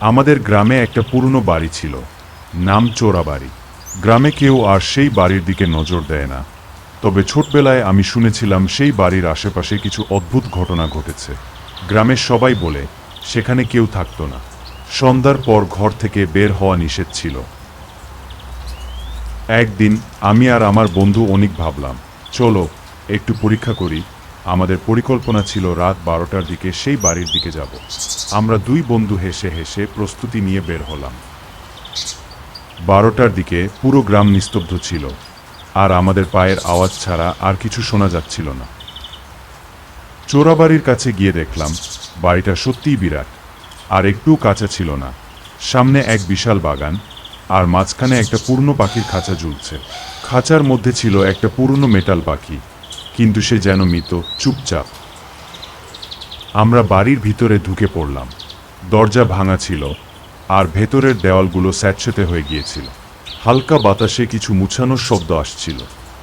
আমাদের গ্রামে একটা পুরনো বাড়ি ছিল, নাম চোরা বাড়ি। গ্রামে কেউ আর সেই বাড়ির দিকে নজর দেয় না। তবে ছোটবেলায় আমি শুনেছিলাম সেই বাড়ির আশেপাশে কিছু অদ্ভুত ঘটনা ঘটেছে। গ্রামের সবাই বলে, সেখানে কেউ থাকতো না। সন্ধ্যার পর ঘর থেকে বের হওয়া নিষেধ ছিল। একদিন আমি আর আমার বন্ধু অনেক ভাবলাম, চলো, একটু পরীক্ষা করি। আমাদের পরিকল্পনা ছিল রাত বারোটার দিকে সেই বাড়ির দিকে যাব। আমরা দুই বন্ধু হেসে হেসে প্রস্তুতি নিয়ে বের হলাম। বারোটার দিকে পুরো গ্রাম নিস্তব্ধ ছিল, আর আমাদের পায়ের আওয়াজ ছাড়া আর কিছু শোনা যাচ্ছিল না। চোরাবাড়ির কাছে গিয়ে দেখলাম, বাড়িটা সত্যিই বিরাট, আর একটু কাঁচা ছিল না। সামনে এক বিশাল বাগান, আর মাঝখানে একটা পূর্ণ পাখির খাঁচা ঝুলছে। খাঁচার মধ্যে ছিল একটা পুরনো মেটাল পাখি, কিন্তু সে যেন মৃত, চুপচাপ। আমরা বাড়ির ভিতরে ঢুকে পড়লাম। দরজা ভাঙা ছিল আর ভেতরের দেওয়ালগুলো স্যাঁতসেতে হয়ে গিয়েছিল। হালকা বাতাসে কিছু মুছানোর শব্দ আসছিল।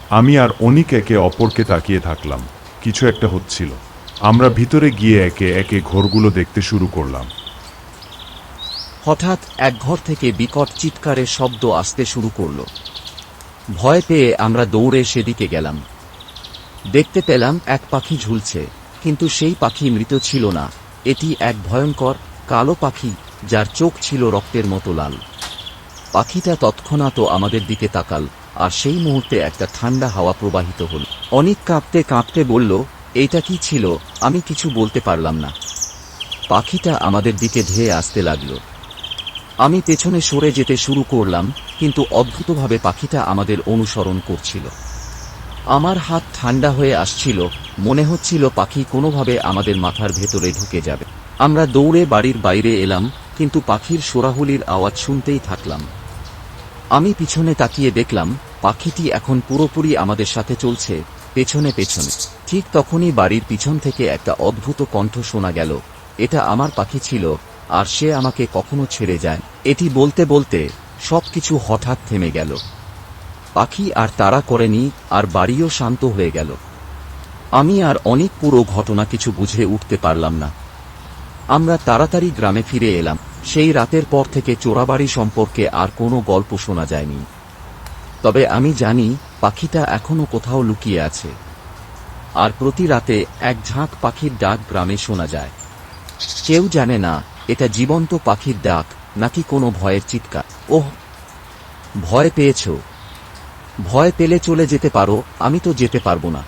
আমি আর অনিক একে অপরকে তাকিয়ে থাকলাম। কিছু একটা হচ্ছিল। আমরা ভিতরে গিয়ে একে একে ঘরগুলো দেখতে শুরু করলাম। হঠাৎ এক ঘর থেকে বিকট চিৎকারের শব্দ আসতে শুরু করল। ভয় পেয়ে আমরা দৌড়ে সেদিকে গেলাম। দেখতে পেলাম এক পাখি ঝুলছে। কিন্তু সেই পাখি মৃত ছিল না। এটি এক ভয়ঙ্কর কালো পাখি যার চোখ ছিল রক্তের মতো লাল। পাখিটা তৎক্ষণাৎ আমাদের দিকে তাকাল আর সেই মুহূর্তে একটা ঠান্ডা হাওয়া প্রবাহিত হল। অনেক কাঁপতে কাঁপতে বলল, এইটা কি ছিল? আমি কিছু বলতে পারলাম না। পাখিটা আমাদের দিকে ধেয়ে আসতে লাগল। আমি পেছনে সরে যেতে শুরু করলাম, কিন্তু অদ্ভুতভাবে পাখিটা আমাদের অনুসরণ করছিল। আমার হাত ঠান্ডা হয়ে আসছিল, মনে হচ্ছিল পাখি কোনোভাবে আমাদের মাথার ভেতরে ঢুকে যাবে। আমরা দৌড়ে বাড়ির বাইরে এলাম, কিন্তু পাখির সোরাহুলির আওয়াজ শুনতেই থাকলাম। আমি পিছনে তাকিয়ে দেখলাম, পাখিটি এখন পুরোপুরি আমাদের সাথে চলছে, পেছনে পেছনে। ঠিক তখনই বাড়ির পিছন থেকে একটা অদ্ভুত কণ্ঠ শোনা গেল। এটা আমার পাখি ছিল, আর সে আমাকে কখনো ছেড়ে যায়। এটি বলতে বলতে সবকিছু হঠাৎ থেমে গেল। পাখি আর তাড়া করেনি, আর বাড়িও শান্ত হয়ে গেল। আমি আর অনেক পুরো ঘটনা কিছু বুঝে উঠতে পারলাম না। আমরা তাড়াতাড়ি গ্রামে ফিরে এলাম। সেই রাতের পর থেকে চোরাবাড়ি সম্পর্কে আর কোনো গল্প শোনা যায়নি। তবে আমি জানি, পাখিটা এখনও কোথাও লুকিয়ে আছে। আর প্রতি রাতে এক ঝাঁক পাখির ডাক গ্রামে শোনা যায়। কেউ জানে না, এটা জীবন্ত পাখির ডাক, নাকি কোনো ভয়ের চিৎকার। ওহ! ভয় পেয়েছ। ভয় পেলে চলে যেতে পারো আমি তো যেতে পারব না।